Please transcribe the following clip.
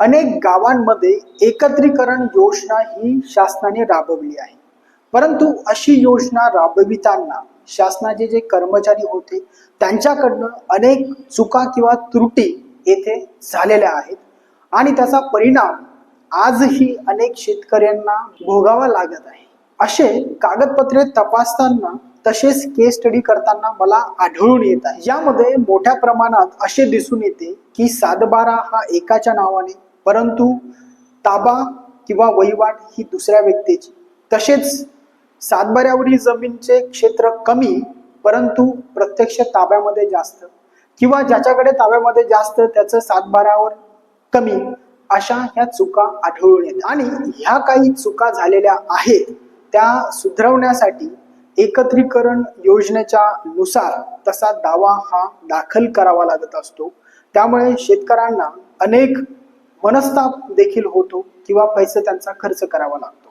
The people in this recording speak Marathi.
अनेक गावांमध्ये एकत्रीकरण योजना ही शासनाने राबवली आहे. परंतु अशी योजना राबविताना शासनाचे जे कर्मचारी होते त्यांच्याकडनं अनेक चुका किंवा त्रुटी येथे झालेल्या आहेत आणि त्याचा परिणाम आजही अनेक शेतकऱ्यांना भोगावा लागत आहे. असे कागदपत्रे तपासताना तसेच केस स्टडी करताना मला आढळून येत आहे. यामध्ये मोठ्या प्रमाणात असे दिसून येते की सातबारा हा एकाच्या नावाने परंतु ताबा किंवा वहिवाट ही दुसऱ्या व्यक्तीची. तसेच सातबाऱ्यावरील जमीनचे क्षेत्र कमी परंतु प्रत्यक्ष ताब्यामध्ये जास्त. किंवा ज्याच्याकडे ताब्यामध्ये जास्त त्याचं सातबाऱ्यावर कमी. अशा ह्या चुका आढळून येत. आणि ह्या काही चुका झालेल्या आहेत त्या सुधरवण्यासाठी एकत्रीकरण योजनेच्या नुसार तसा दावा हा दाखल करावा लागत असतो. त्यामुळे शेतकऱ्यांना अनेक मनस्ताप देखील होतो किंवा पैसे त्यांचा खर्च करावा लागतो.